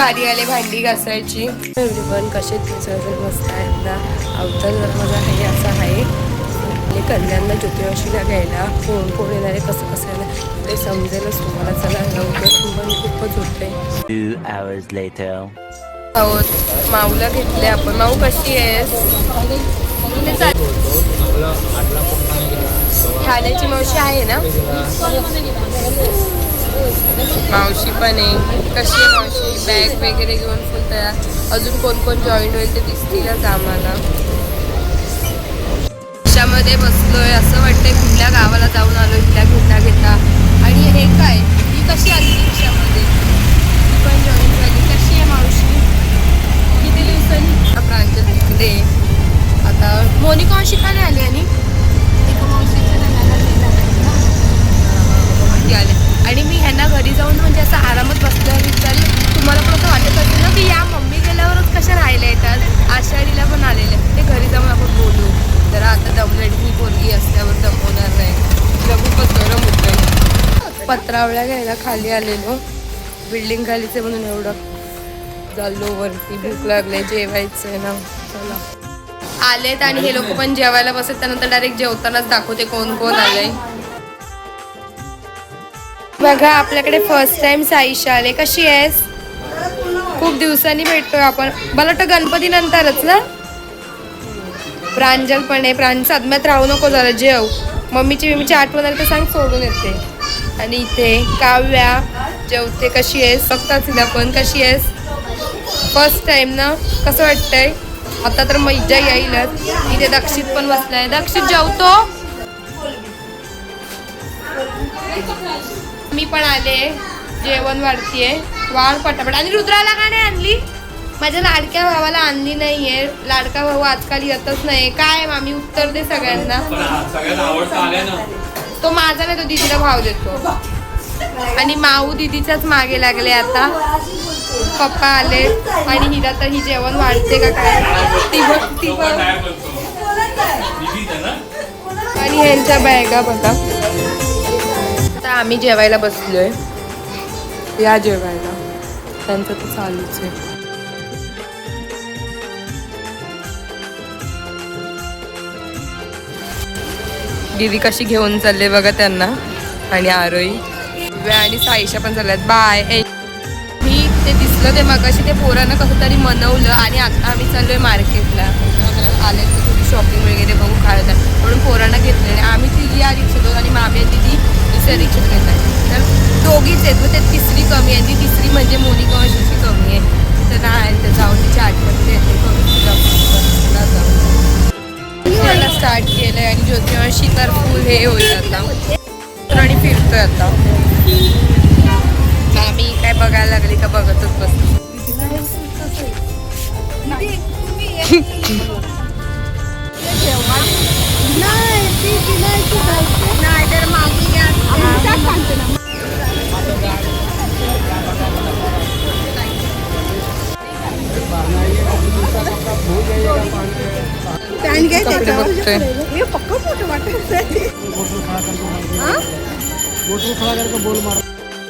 आहे ची बारी आली भांडी घासायची. पण कसे तुमचं मस्त आहे ना. अवतार माझा हे असं आहे. आणि कन्यांना ज्योतिषीला घ्यायला कोण कोण येणार आहे कसं कसं येणार ते समजेलच तुम्हाला. चला लवकर पण खूपच होते. आहोत माऊला घेतले आपण. माऊ कशी आहेस? चाल- ठाण्याची मावशी आहे ना? मावशी पण आहे. कशी आहे मावशी? बॅग वगैरे घेऊन फुल तयार. अजून कोण कोण जॉईन होईल ते दिसतीलच आम्हाला. रिक्षामध्ये बसलोय. असं वाटतंय कुठल्या गावाला जाऊन आलो इथल्या घेता घेता. आणि हे काय? ही कशी आली रिक्षामध्ये ती पण जॉईन झाली. कशी आहे मावशी? किती दिवसांनी? प्रांजल तिकडे आता मोनिका दमलेट ही पोरगी असल्यावर दमवणार नाही. तिला खूपच गरम होतं पत्रावळ्या घ्यायला खाली आलेलो. बिल्डिंग खालीच आहे म्हणून एवढं चाललो वरती. भूक लागले जेवायचं आहे ना. चला. आलेत आणि हे लोक पण जेवायला बसत त्यानंतर डायरेक्ट जेवतानाच दाखवते कोण कोण आलंय. बघा आपल्याकडे फर्स्ट टाइम साईशा आले. कशी आहेस? खूप दिवसांनी भेटतोय आपण. मला वाटतं गणपती नंतरच ना? प्रांजल पण आहे. प्रांजल सदम्यात राहू नको जरा जेव. मम्मीची बिम्मीची आठवण आली तर सांग सोडून येते. आणि इथे काव्या जेवते कशी आहेस? फक्त तिला पण कशी आहेस? फर्स्ट टाइम ना? कसं वाटतंय? आता तर मज्जा येईलच इथे दक्षित पण बसलाय. दक्षित जेवतो? मी पण आले. जेवण वाढतीये. वाढ पटापट. आणि रुद्राला का नाही आणली? माझ्या लाडक्या भावाला आणली नाहीये. लाडका भाऊ आजकाल येतच नाही काय मामी? उत्तर दे सगळ्यांना. तो माझा नाही तो दीदीला भाव देतो. आणि माऊ दीदीच्याच मागे लागले आता. पप्पा आले. आणि हिला तर ही जेवण वाढते का काय? ती ना? आणि ह्यांच्या बॅगा बघा. आता आम्ही जेवायला बसलोय. या जेवायला. त्यांचं तर चालूच आहे. दीदी कशी घेऊन चालले बघा त्यांना आणि आरोही. आणि साईशा पण चालल्यात. बाय. ए मी ते दिसलं ते मगाशी ते पोरांना कसं तरी मनवलं आणि आता आम्ही चाललोय मार्केटला. आले तर थोडी शॉपिंग वगैरे बघू खायला जाऊ. म्हणून पोरांना घेतलेले आम्ही तिघी या रिक्षेत आणि मामी आणि दिदी दुसऱ्या रिक्षेत घेत आहे तर दोघीच आहेत. मग ते तिसरी कमी आहे. ती तिसरी म्हणजे मोनिका वर्षाची कमी आहे. तर नाही तर जाऊन तिची आठवण येते. कमी तिला जाऊ फिरायला स्टार्ट केलंय आणि ज्योतिषी तर फुल हे होईल आता. आणि फिरतोय आता. आम्ही काय बघायला लागली का बघतच बसतो नाही तर मागून बघतोय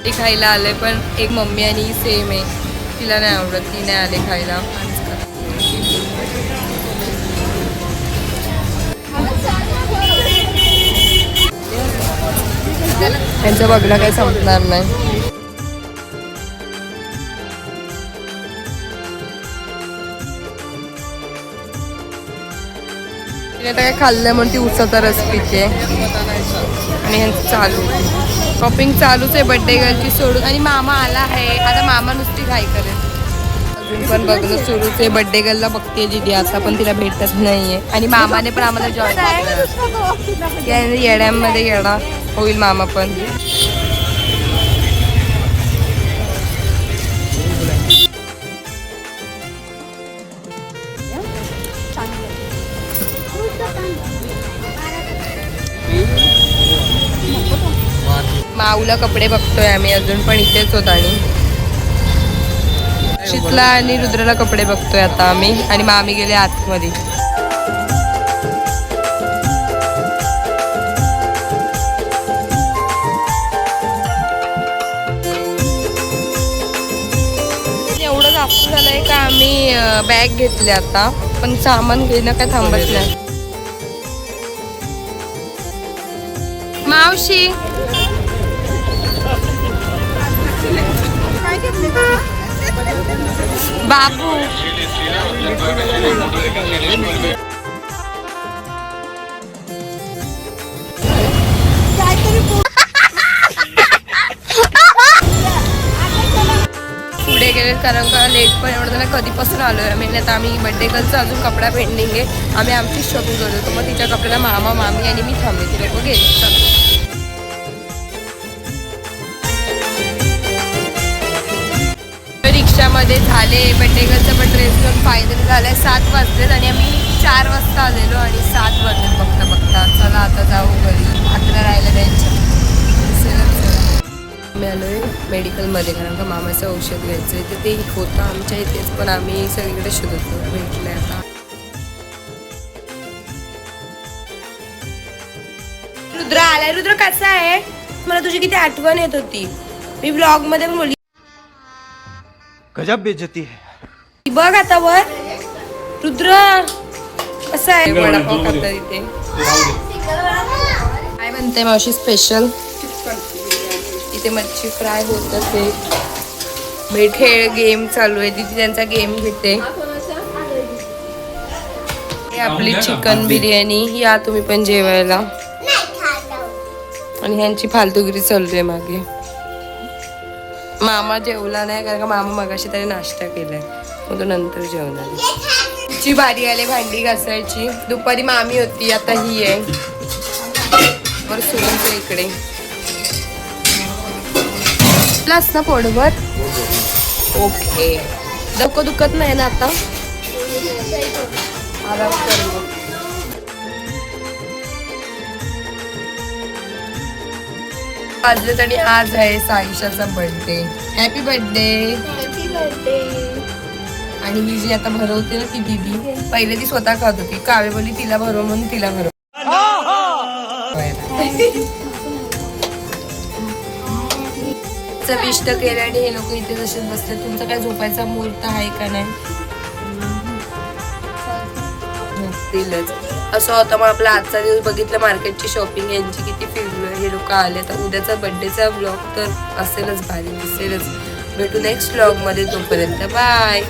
ती खायला आले पण एक मम्मी आणि सेम आहे. तिला नाही आवडत ती नाही आले खायला. त्यांचं बघणं काही संपणार नाही. तिने आता काय खाल्लं म्हणून ती उसाचा रस पिते. आणि ह्यांचं चालू. शॉपिंग चालूच आहे बड्डे गर्लची सोडून. आणि मामा आला आहे. आता मामा नुसती घाई करेल. अजून पण बघणं सुरूच आहे. बड्डे गर्लला बघते दिदी आता पण तिला भेटत नाहीये. आणि मामाने पण आम्हाला जॉईन येड्यांमध्ये येडा होईल मामा पण. आपलं कपडे बघतोय आम्ही अजून पण इथेच होत आणि शीतला आणि रुद्राला कपडे बघतोय आता आम्ही आणि मामी गेले आतमध्ये. एवढं जास्त झालंय का आम्ही बॅग घेतले आता पण सामान घेणं काय थांबत नाही. मावशी बाबू. पुढे गेले कारण का लेट पण एवढं झालं कधीपासून आलोय. आम्ही आता आम्ही बड्डे गर्लचा अजून कपडा पेंडिंग आहे. आम्ही आमचीच शॉपिंग करतो होतो मग तिच्या कपड्याला मामा मामी आणि मी थांबले ती लोक गेले मध्ये झाले बड्डे पण ड्रेस घेऊन फायनल झालं सात वाजलेत आणि आम्ही चार वाजता आलेलो आणि सात वाजले बघता बघता. चला आता जाऊ घरी. आता राहायला द्यायचं. आम्ही आलोय मेडिकलमध्ये कारण का मामाचं औषध घ्यायचं आहे तर ते होतं. आमच्या इथेच पण आम्ही सगळीकडे शोधतो होतो. भेटलंय आता. रुद्र आलाय. रुद्र कसा आहे? मला तुझी किती आठवण येत होती. मी ब्लॉगमध्ये पण बोलली गजब बेइज्जती है। बघ आता वर. रुद्र कसा आहे? वडापाव खाता इथे काय म्हणते मावशी स्पेशल इथे मच्छी फ्राय होत असे मी खेळ गेम चालू आहे. तिथे त्यांचा गेम घेते. आपली चिकन बिर्याणी. या तुम्ही पण जेवायला. आणि ह्यांची फालतुगिरी चालू आहे मागे. मामा जेवला नाही कारण का मामा मगाशी त्याने नाश्ता केलाय. मग तो नंतर जेवणार ची बारी आली भांडी घासायची. दुपारी मामी होती आता ही आहे. बरं सुरूच इकडे. प्लस ना पोटभर? ओके. डोकं दुखत नाही ना आता? आराम कर. वाजलेत आणि आज आहे साईशाचा बर्थडे हॅपी बर्थडे आणि ही जी आता भरवते ना ती दीदी पहिले ती स्वतः खात होती. कावे बोली तिला भरव म्हणून तिला भरव. विष्ट केलं आणि हे लोक इथे तसेच बसले तुमचा काय झोपायचा मुहूर्त आहे का नाही? असतीलच. असं होतं मग आपला आजचा दिवस बघितलं मार्केटची शॉपिंग यांची किती फिरलं हे लोक आले. तर उद्याचा बड्डेचा ब्लॉग तर असेलच भारी दिसेलच भेटू नेक्स्ट ब्लॉगमध्ये तोपर्यंत. बाय